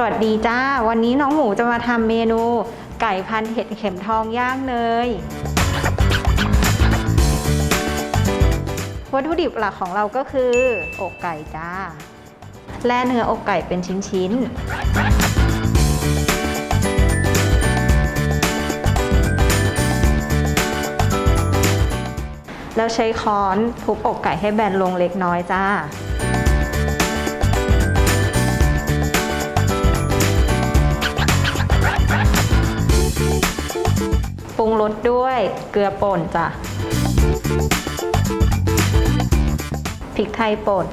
สวัสดีจ้า วันนี้น้องหมูจะมาทำเมนู ไก่พันเห็ดเข็มทองย่างเนยวัตถุดิบหลักของเราก็คือ อกไก่จ้า แล่เนื้ออกไก่เป็นชิ้นๆ แล้วใช้ค้อนทุบอกไก่ให้แบนลงเล็กน้อยจ้า สด้วยเกลือป่นจ้ะพริกไทยป่น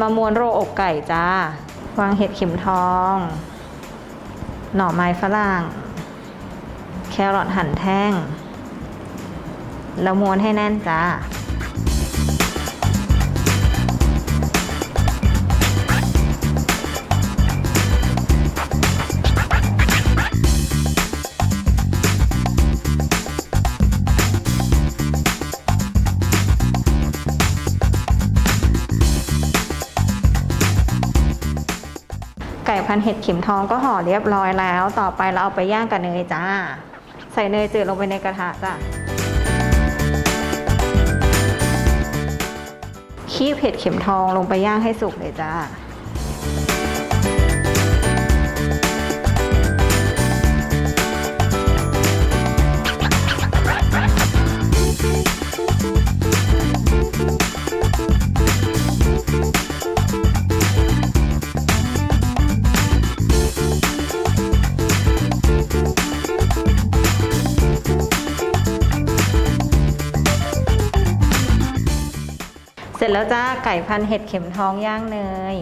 มามวนโรอกไก่จ้า วางเห็ดเข็มทอง หน่อไม้ฝรั่ง แครอทหั่นแท่ง แล้วม้วนให้แน่นจ้า ไก่พันเห็ดเข็มทองก็ห่อเรียบร้อยแล้ว ต่อไปเราเอาไปย่างกับเนยจ้า ใส่เนยจืดลงไปในกระทะจ้ะคีบเห็ดเข็มทองลงไปย่างให้สุกเลยจ้า เสร็จแล้วจ้าไก่พันเห็ดเข็มทองย่างเนย